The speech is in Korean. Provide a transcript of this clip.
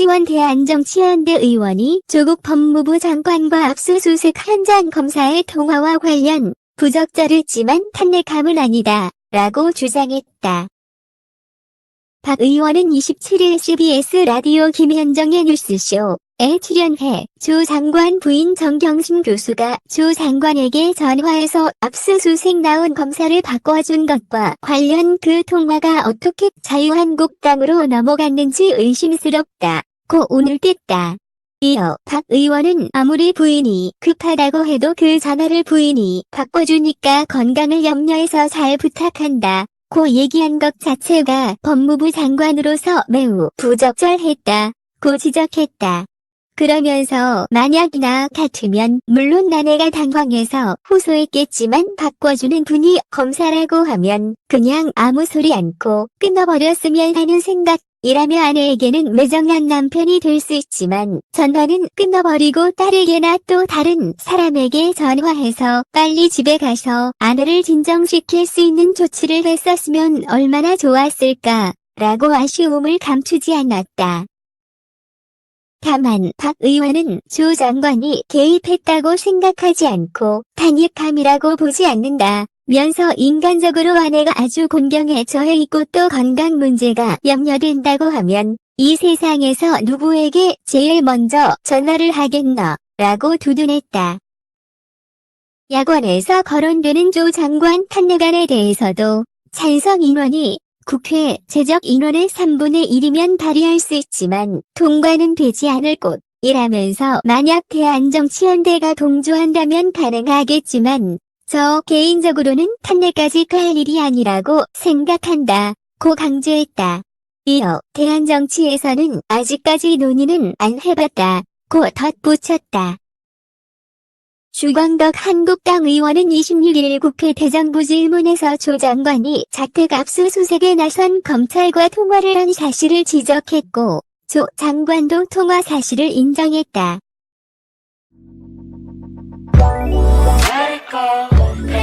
박지원 대한정치연대 의원이 조국 법무부 장관과 압수수색 현장 검사의 통화와 관련 부적절했지만 탄핵함은 아니다 라고 주장했다. 박 의원은 27일 CBS 라디오 김현정의 뉴스쇼 에 출연해 조 장관 부인 정경심 교수가 조 장관에게 전화해서 압수수색 나온 검사를 바꿔준 것과 관련 그 통화가 어떻게 자유한국당으로 넘어갔는지 의심스럽다. 고 오늘 뗐다. 이어 박 의원은 아무리 부인이 급하다고 해도 그 전화를 부인이 바꿔주니까 건강을 염려해서 잘 부탁한다. 고 얘기한 것 자체가 법무부 장관으로서 매우 부적절했다. 고 지적했다. 그러면서 만약 나 같으면 물론 나내가 당황해서 호소했겠지만 바꿔주는 분이 검사라고 하면 그냥 아무 소리 않고 끊어버렸으면 하는 생각 이라며 아내에게는 매정한 남편이 될 수 있지만 전화는 끊어버리고 딸에게나 또 다른 사람에게 전화해서 빨리 집에 가서 아내를 진정시킬 수 있는 조치를 했었으면 얼마나 좋았을까 라고 아쉬움을 감추지 않았다. 다만 박 의원은 조 장관이 개입했다고 생각하지 않고 탄핵함이라고 보지 않는다. 면서 인간적으로 아내가 아주 곤경에 처해 있고 또 건강 문제가 염려된다고 하면 이 세상에서 누구에게 제일 먼저 전화를 하겠나 라고 두둔했다. 야권에서 거론되는 조 장관 탄핵안에 대해서도 찬성 인원이 국회 제적 인원의 3분의 1이면 발의할 수 있지만 통과는 되지 않을 곳 이라면서 만약 대한정치연대가 동조한다면 가능하겠지만 저 개인적으로는 탄핵까지 갈 일이 아니라고 생각한다. 고 강조했다. 이어 대한 정치에서는 아직까지 논의는 안 해봤다. 고 덧붙였다. 주광덕 한국당 의원은 26일 국회 대정부 질문에서 조 장관이 자택 압수수색에 나선 검찰과 통화를 한 사실을 지적했고, 조 장관도 통화 사실을 인정했다. Let it go,